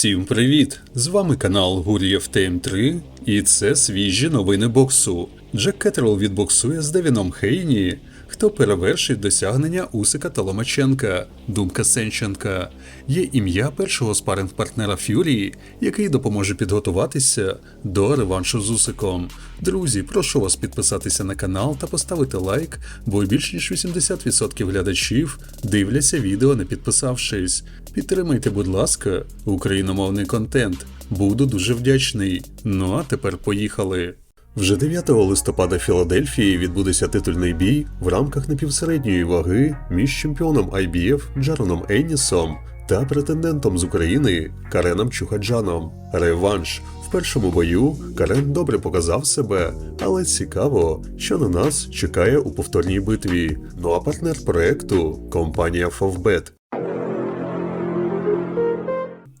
Всім привіт! З вами канал Гур'єв ТМ3 і це свіжі новини боксу. Джек Кеттерл відбоксує з Девіном Хейні. Хто перевершить досягнення Усика та Ломаченка, думка Сенченка. Є ім'я першого спаринг-партнера Фюрі, який допоможе підготуватися до реваншу з Усиком. Друзі, прошу вас підписатися на канал та поставити лайк, бо більш ніж 80% глядачів дивляться відео не підписавшись. Підтримайте, будь ласка, україномовний контент. Буду дуже вдячний. Ну а тепер поїхали. Вже 9 листопада в Філадельфії відбудеться титульний бій в рамках напівсередньої ваги між чемпіоном IBF Джароном Еннісом та претендентом з України Кареном Чухаджаном. Реванш. В першому бою Карен добре показав себе, але цікаво, що на нас чекає у повторній битві. Ну а партнер проекту компанія Favbet.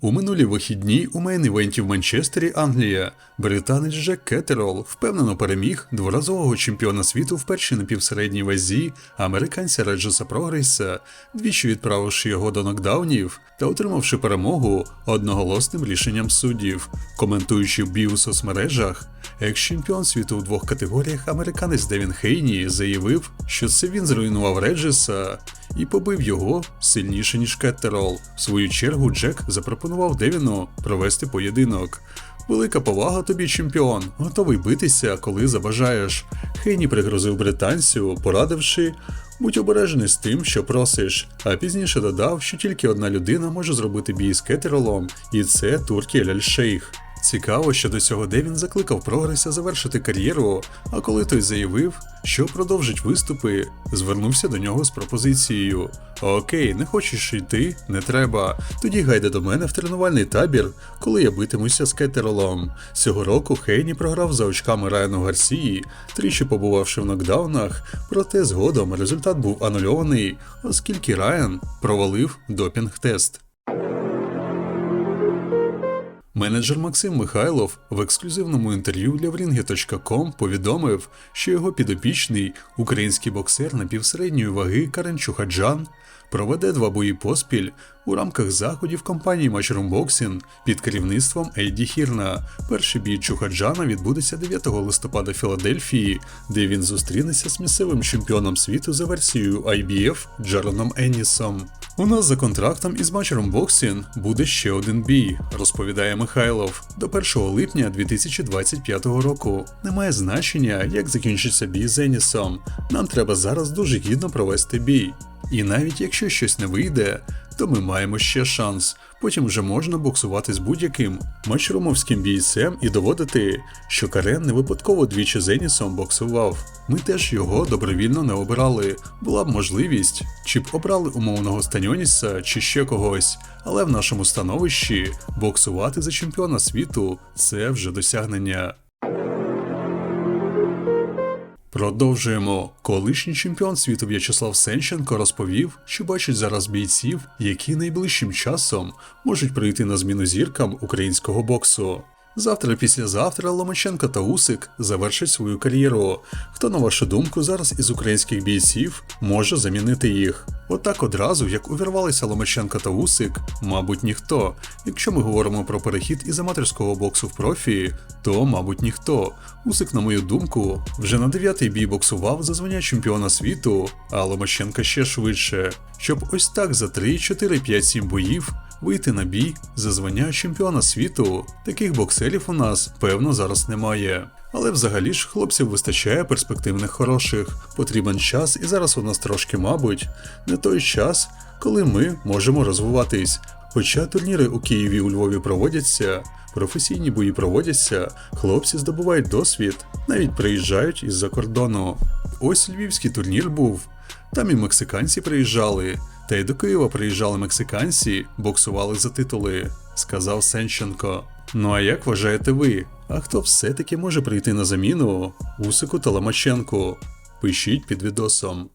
У минулі вихідні у мейн-івенті в Манчестері, Англія, британець Джек Кеттерол впевнено переміг дворазового чемпіона світу в першій напівсередній вазі американця Реджеса Прогрейса, двічі відправивши його до нокдаунів та отримавши перемогу одноголосним рішенням суддів. Коментуючи бій у соцмережах, екс-чемпіон світу у двох категоріях американець Девін Хейні заявив, що це він зруйнував Реджеса і побив його сильніше, ніж Кеттерол. В свою чергу Джек запропонував Девіну провести поєдинок. Велика повага тобі, чемпіон, готовий битися, коли забажаєш. Хейні пригрозив британцю, порадивши. Будь обережений з тим, що просиш, а пізніше додав, що тільки одна людина може зробити бій з кетеролом, і це Туркі Ель-Шейх. Цікаво, що до цього Девін закликав прогреса завершити кар'єру, а коли той заявив, що продовжить виступи, звернувся до нього з пропозицією: Окей, не хочеш йти, не треба. Тоді гайде до мене в тренувальний табір, коли я битимуся з Кеттеролом. Цього року Хейні програв за очками Райану Гарсії, тричі побувавши в нокдаунах, проте згодом результат був анульований, оскільки Райан провалив допінг-тест. Менеджер Максим Михайлов в ексклюзивному інтерв'ю для Врінги.ком повідомив, що його підопічний український боксер напівсередньої ваги Карен Чухаджан проведе два бої поспіль у рамках заходів компанії Matchroom Boxing під керівництвом Ейді Хірна. Перший бій Чухаджана відбудеться 9 листопада в Філадельфії, де він зустрінеться з місцевим чемпіоном світу за версією IBF Джароном Еннісом. У нас за контрактом із Matchroom Boxing буде ще один бій, розповідає Михайлов. До 1 липня 2025 року. Немає значення, як закінчиться бій з Енісом. Нам треба зараз дуже гідно провести бій. І навіть якщо щось не вийде, то ми маємо ще шанс. Потім вже можна боксувати з будь-яким матчрумовським бійцем і доводити, що Карен не випадково двічі з Енісом боксував. Ми теж його добровільно не обирали. Була б можливість, чи б обрали умовного Станьоніса чи ще когось, але в нашому становищі боксувати за чемпіона світу це вже досягнення. Продовжуємо. Колишній чемпіон світу В'ячеслав Сенченко розповів, що бачить зараз бійців, які найближчим часом можуть прийти на зміну зіркам українського боксу. Завтра, післязавтра Ломаченко та Усик завершать свою кар'єру. Хто, на вашу думку, зараз із українських бійців може замінити їх? Отак одразу, як увірвалися Ломаченко та Усик, мабуть, ніхто. Якщо ми говоримо про перехід із аматорського боксу в профі, то, мабуть, ніхто. Усик, на мою думку, вже на дев'ятий бій боксував за звання чемпіона світу, а Ломаченка ще швидше. Щоб ось так за 3, 4, 5, 7 боїв вийти на бій за звання чемпіона світу. Таких боксерів у нас, певно, зараз немає. Але взагалі ж хлопців вистачає перспективних хороших. Потрібен час, і зараз у нас трошки, мабуть, не той час, коли ми можемо розвиватись. Хоча турніри у Києві у Львові проводяться, професійні бої проводяться, хлопці здобувають досвід, навіть приїжджають із-за кордону. Ось львівський турнір був. Там і мексиканці приїжджали, та й до Києва приїжджали мексиканці, боксували за титули, сказав Сенченко. Ну а як вважаєте ви? А хто все-таки може прийти на заміну Усику та Ломаченку? Пишіть під відосом.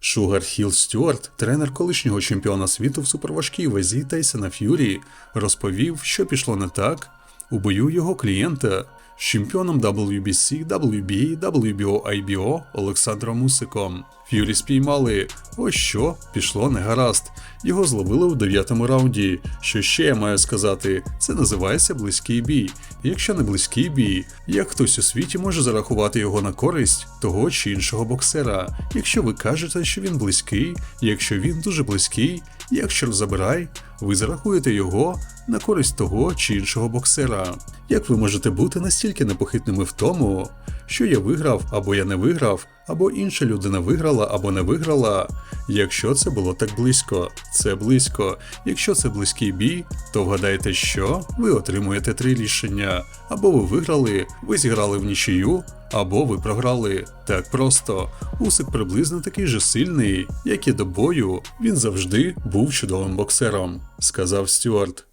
Шугар Хіл Стюарт, тренер колишнього чемпіона світу в суперважкій вазі Тайсона Ф'юрі, розповів, що пішло не так у бою його клієнта. Чемпіоном WBC, WBA, WBO, IBO Олександром Усиком. Ф'юрі спіймали. Ось що пішло негаразд. Його зловили у дев'ятому раунді. Що ще я маю сказати? Це називається близький бій. Якщо не близький бій, як хтось у світі може зарахувати його на користь того чи іншого боксера. Якщо ви кажете, що він близький, якщо він дуже близький, якщо забирай, ви зарахуєте його на користь того чи іншого боксера. Як ви можете бути настільки непохитними в тому, що я виграв або я не виграв, або інша людина виграла або не виграла, якщо це було так близько, це близько. Якщо це близький бій, то вгадайте, що ви отримуєте три рішення: або ви виграли, ви зіграли в нічию, або ви програли. Так просто. Усик приблизно такий же сильний, як і до бою. Він завжди був чудовим боксером, сказав Стюарт.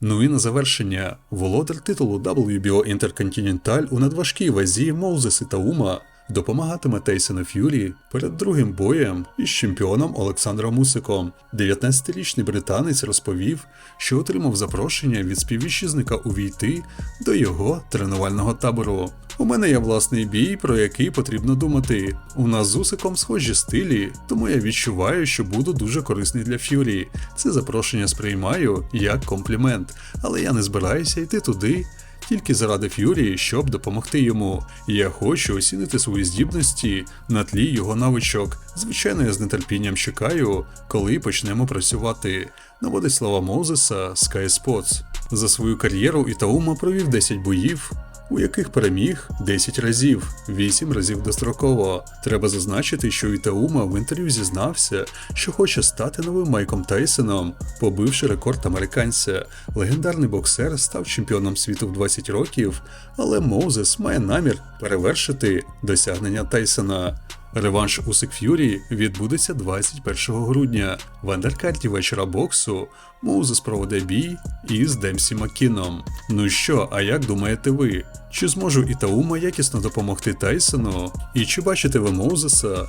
Ну і на завершення, володар титулу WBO Intercontinental у надважкій вазі Моузес Ітаума допомагатиме Тейсону Ф'юрі перед другим боєм із чемпіоном Олександром Усиком. 19-річний британець розповів, що отримав запрошення від співвітчизника увійти до його тренувального табору. У мене є власний бій, про який потрібно думати. У нас з Усиком схожі стилі, тому я відчуваю, що буду дуже корисний для Ф'юрі. Це запрошення сприймаю як комплімент, але я не збираюся йти туди. Тільки заради Ф'юрі, щоб допомогти йому. Я хочу оцінити свої здібності на тлі його навичок. Звичайно, я з нетерпінням чекаю, коли почнемо працювати. Наводить слова Мозеса Sky Sports. За свою кар'єру Ітаума провів 10 боїв, у яких переміг 10 разів, 8 разів достроково. Треба зазначити, що Ітаума в інтерв'ю зізнався, що хоче стати новим Майком Тайсоном, побивши рекорд американця. Легендарний боксер став чемпіоном світу в 20 років, але Моузес має намір перевершити досягнення Тайсона. Реванш у Сикф'юрі відбудеться 21 грудня. В андеркарті вечора боксу Моузес проведе бій із Демсі Маккіном. Ну що, а як думаєте ви? Чи зможу Ітаума якісно допомогти Тайсону? І чи бачите ви Моузеса